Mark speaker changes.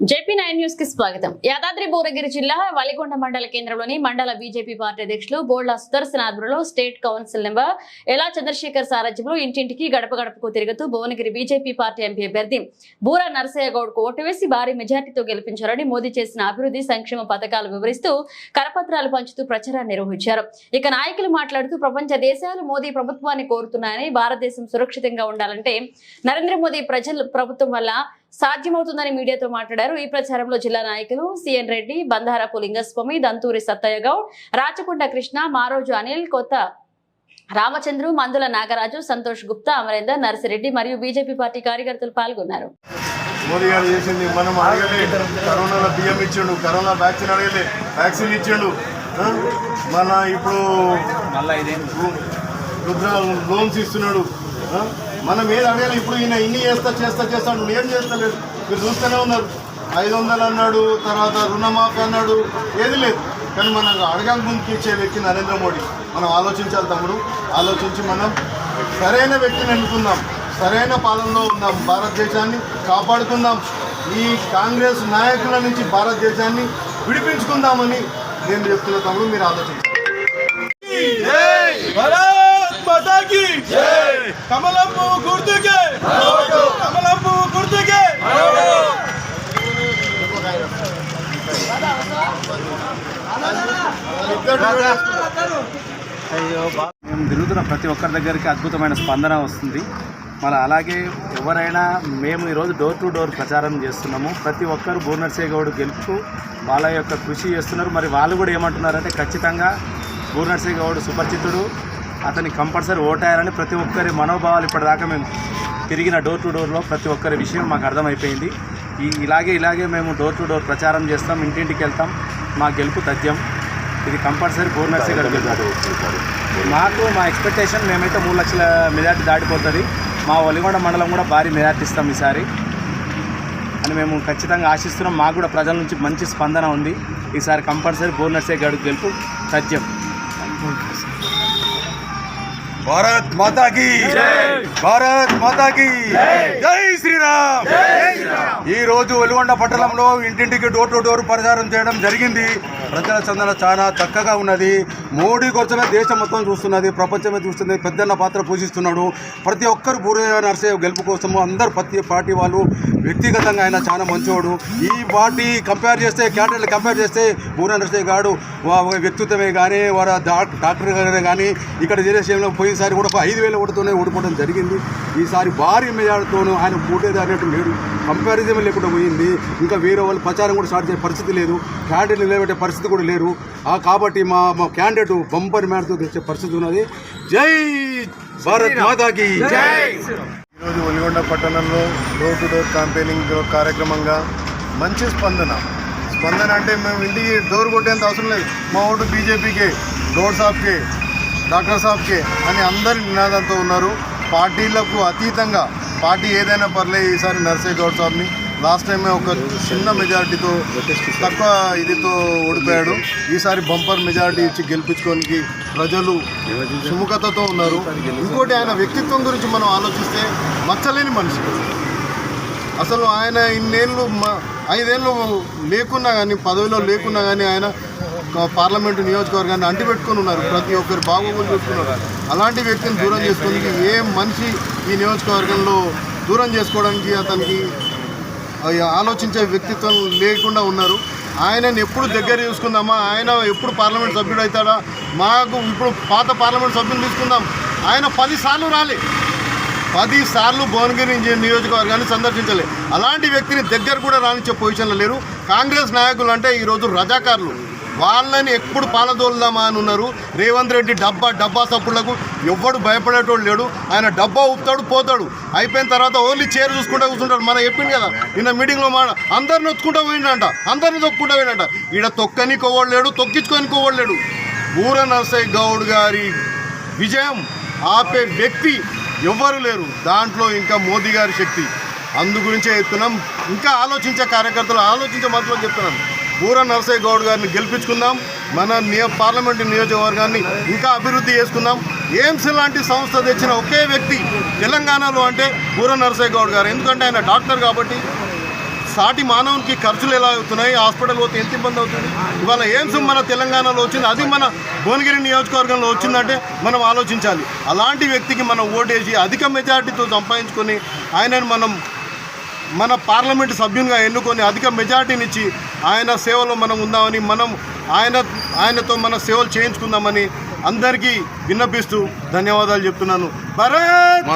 Speaker 1: JP nine న్యూస్కి స్వాగతం. యాదాద్రి భువనగిరి జిల్లా వలిగొండ మండల కేంద్రంలోని మండల బీజేపీ పార్టీ అధ్యక్షులు బోర్ల సుదర్శన్ ఆధ్వర్యంలో స్టేట్ కౌన్సిల్ నెంబర్ ఎలా చంద్రశేఖర్ సారథ్యంలో ఇంటింటికి గడప గడపకు తిరుగుతూ భువనగిరి బీజేపీ పార్టీ ఎంపీ అభ్యర్థి బూరా నరసయ్యగౌడ్కు ఓటు వేసి భారీ మెజార్టీతో గెలిపించారని మోదీ చేసిన అభివృద్ధి సంక్షేమ పథకాలు వివరిస్తూ కరపత్రాలు పంచుతూ ప్రచారం నిర్వహించారు. ఇక నాయకులు మాట్లాడుతూ ప్రపంచ దేశాలు మోదీ ప్రభుత్వాన్ని కోరుతున్నాయని భారతదేశం సురక్షితంగా ఉండాలంటే నరేంద్ర మోదీ ప్రజల ప్రభుత్వం వల్ల సాధ్యమవుతుందని మీడియాతో మాట్లాడారు. ఈ ప్రచారంలో జిల్లా నాయకులు సిఎన్ రెడ్డి బంధారపు లింగస్వామి దంతూరి సత్తయ్య గౌడ్ రాచకొండ కృష్ణ మారోజు అనిల్ కొత్త రామచంద్రు మందుల నాగరాజు సంతోష్ గుప్తా అమరేందర్ నర్సిరెడ్డి మరియు బీజేపీ పార్టీ కార్యకర్తలు పాల్గొన్నారు.
Speaker 2: మోదీ గారు చేసింది మనం అడగలే. కరోనాలో బియ్యం ఇచ్చిండు కరోనా వ్యాక్సిన్ అడగలే. వ్యాక్సిన్ ఇచ్చిండు? మన ఇప్పుడు రుద్ర లోన్స్ ఇస్తున్నాడు? మనం ఏది అడగాలి. ఇప్పుడు ఈయన ఇన్ని చేస్తా చేస్తా చేస్తాడు నువ్వు ఏం చేస్తలేదు మీరు చూస్తూనే ఉన్నారు. ఐదు వందలు అన్నాడు తర్వాత రుణమాఫీ అన్నాడు. ఏది లేదు. కానీ మనం అడగక ముందుకు ఇచ్చే వ్యక్తి నరేంద్ర మోడీ. మనం ఆలోచించాలి తమ్ముడు. ఆలోచించి మనం సరైన వ్యక్తిని ఎన్నుకుందాం. సరైన పాలనలో ఉందాం. భారతదేశాన్ని కాపాడుకుందాం. ఈ కాంగ్రెస్ నాయకుల నుంచి భారతదేశాన్ని విడిపించుకుందామని నేను చెప్తున్న తమ్ముడు. మీరు ఆలోచించాలి
Speaker 3: కమలం పువ్వు గుర్తుకే. కమలం పువ్వు గుర్తుకే.
Speaker 4: మేము తిరుగుతున్న ప్రతి ఒక్కరి దగ్గరికి అద్భుతమైన స్పందన వస్తుంది. మరి అలాగే ఎవరైనా మేము ఈరోజు డోర్ టు డోర్ ప్రచారం చేస్తున్నాము. ప్రతి ఒక్కరు బూర్నర్సే గౌడ్ గెలుపుకు వాళ్ళ యొక్క కృషి చేస్తున్నారు. మరి వాళ్ళు కూడా ఏమంటున్నారంటే ఖచ్చితంగా బూర్నర్సే గౌడ్ సుపరిచితుడు. అతని కంపల్సరీ ఓటాయాలని ప్రతి ఒక్కరి మనోభావాలు ఇప్పటిదాకా మేము తిరిగిన డోర్ టు డోర్లో ప్రతి ఒక్కరి విషయం మాకు అర్థమైపోయింది. ఈ ఇలాగే ఇలాగే మేము డోర్ టు డోర్ ప్రచారం చేస్తాం ఇంటింటికి వెళ్తాం. మా గెలుపు తథ్యం. ఇది కంపల్సరీ బోనస్ గడుపుతారు మాకు మా ఎక్స్పెక్టేషన్ మేమైతే మూడు లక్షల మెజార్టీ దాటిపోతుంది. మా ఒలిగొండ మండలం కూడా భారీ మెజార్టీ ఇస్తాం ఈసారి. అని మేము ఖచ్చితంగా ఆశిస్తున్నాం. మాకు కూడా ప్రజల నుంచి మంచి స్పందన ఉంది. ఈసారి కంపల్సరీ బోనర్సే గడు గెలుపు సత్యం
Speaker 3: భారత్ మాతా కీ భారత్ మాతా కీ జై! శ్రీరామ్! ఈ రోజు వెలుగొండ పట్టణంలో ఇంటింటికి డోర్ టు డోర్ ప్రచారం చేయడం జరిగింది. ప్రజల చందన చాలా చక్కగా ఉన్నది. మోడీ కోసమే దేశం మొత్తం చూస్తున్నది. ప్రపంచమే చూస్తుంది. పెద్దన్న పాత్ర పోషిస్తున్నాడు. ప్రతి ఒక్కరు పూర్వ నర్సే గెలుపు కోసము అందరు ప్రతి పార్టీ వాళ్ళు వ్యక్తిగతంగా ఆయన చాలా మంచివాడు ఈ పార్టీ కంపేర్ చేస్తే క్యాండిడేట్ కంపేర్ చేస్తే పూర్వ నరసింహ గారు వ్యక్తిత్వమే కానీ వారి డాక్టర్ గానే కానీ ఇక్కడ చేసేలో పోయినసారి కూడా ఐదు వేల ఓటుతోనే ఓడిపోవడం జరిగింది. ఈసారి భారీ మెజార్టీతోనూ ఆయన పోటేది లేడు. కంపారిజన్ లేకుండా పోయింది. ఇంకా వేరే వాళ్ళు ప్రచారం కూడా స్టార్ట్ చేసే పరిస్థితి లేదు. క్యాండిడేట్ నిలబెట్టే పరిస్థితి కూడా లేరు. కాబట్టి మా మా క్యాండిడేట్ బంపర్ మ్యాడ్తో తెచ్చే పరిస్థితి ఉన్నది. జై భారత్ మాతాకి! జై
Speaker 2: ఈరోజు ఒలిగొండ పట్టణంలో డోర్ టు డోర్ క్యాంపెయినింగ్ కార్యక్రమంగా మంచి స్పందన. స్పందన అంటే మేము ఇంటికి డోర్ కొట్టేంత అవసరం లేదు. మా ఓటు బీజేపీకే డోర్ సాబ్కే డాక్టర్ సాబ్కే అని అందరి నినాదంతో ఉన్నారు. పార్టీలకు అతీతంగా పార్టీ ఏదైనా పర్లేదు ఈసారి నర్సే గౌడ్ సాబ్ని. లాస్ట్ టైం ఒక చిన్న మెజారిటీతో తక్కువ ఇదితో ఓడిపోయాడు. ఈసారి బంపర్ మెజారిటీ ఇచ్చి గెలిపించుకోనికి ప్రజలు సుముఖతతో ఉన్నారు. ఇంకోటి ఆయన వ్యక్తిత్వం గురించి మనం ఆలోచిస్తే మచ్చలేని మనిషి. అసలు ఆయన ఇన్నేళ్ళు మ- ఐదేళ్ళు లేకున్నా కానీ పదవిలో లేకున్నా కానీ ఆయన పార్లమెంటు నియోజకవర్గాన్ని అంటిపెట్టుకుని ఉన్నారు. ప్రతి ఒక్కరు బాగోగులు చూస్తున్నారు. అలాంటి వ్యక్తిని దూరం చేసుకోవడానికి ఏ మనిషి ఈ నియోజకవర్గంలో దూరం చేసుకోవడానికి అతనికి ఆలోచించే వ్యక్తిత్వం లేకుండా ఉన్నారు. ఆయనని ఎప్పుడు దగ్గర చూసుకుందామా? ఆయన ఎప్పుడు పార్లమెంట్ సభ్యుడు అవుతాడా? మాకు ఇప్పుడు పాత పార్లమెంట్ సభ్యులు తీసుకుందాం. ఆయన పది సార్లు రాలే. పది సార్లు భువనగిరి నియోజకవర్గాన్ని సందర్శించలే. అలాంటి వ్యక్తిని దగ్గర కూడా రానిచ్చే పొజిషన్లో లేరు. కాంగ్రెస్ నాయకులు అంటే ఈరోజు రజాకారులు. వాళ్ళని ఎప్పుడు పాలదోలుదామా అని ఉన్నారు. రేవంత్ రెడ్డి డబ్బా డబ్బా సప్పుళ్ళకు ఎవ్వడు భయపడేటోడు లేడు. ఆయన డబ్బా ఊపుతాడు పోతాడు. అయిపోయిన తర్వాత ఓన్లీ చైర్ చూసుకుంటూ కూర్చుంటాడు. మనం చెప్పింది కదా నిన్న మీటింగ్లో మా అందరిని నొచ్చుకుంటూ పోయిండంట. అందరిని తొక్కుంటూ పోయిండంట. ఈడ తొక్కని కోవడు లేడు తొక్కించుకొని కోవడు లేడు ఊర నరసయ్య గౌడ్ గారి విజయం ఆపే వ్యక్తి ఎవ్వరు లేరు. దాంట్లో ఇంకా మోదీ గారి శక్తి. అందు గురించే చెప్తున్నాం. ఇంకా ఆలోచించే కార్యకర్తలు ఆలోచించే మాత్రం చెప్తున్నాం బూర నరసయ్య గౌడ్ గారిని గెలిపించుకుందాం. మన నియ పార్లమెంటు నియోజకవర్గాన్ని ఇంకా అభివృద్ధి చేసుకుందాం. ఎయిమ్స్ లాంటి సంస్థ తెచ్చిన ఒకే వ్యక్తి తెలంగాణలో అంటే బూర నరసయ్య గౌడ్ గారు. ఎందుకంటే ఆయన డాక్టర్ కాబట్టి సాటి మానవునికి ఖర్చులు ఎలా అవుతున్నాయి హాస్పిటల్ పోతే ఎంత ఇబ్బంది అవుతుంది? ఇవాళ ఎయిమ్స్ మన తెలంగాణలో వచ్చింది. అది మన భువనగిరి నియోజకవర్గంలో వచ్చిందంటే మనం ఆలోచించాలి. అలాంటి వ్యక్తికి మనం ఓటేసి అధిక మెజార్టీతో సంపాదించుకొని ఆయనను మనం మన పార్లమెంటు సభ్యునిగా ఎన్నుకొని అధిక మెజార్టీనిచ్చి ఆయన సేవలో మనం ఉందామని మనం ఆయన ఆయనతో మన సేవలు చేయించుకుందామని అందరికీ విన్నపిస్తూ ధన్యవాదాలు చెప్తున్నాను. భరత్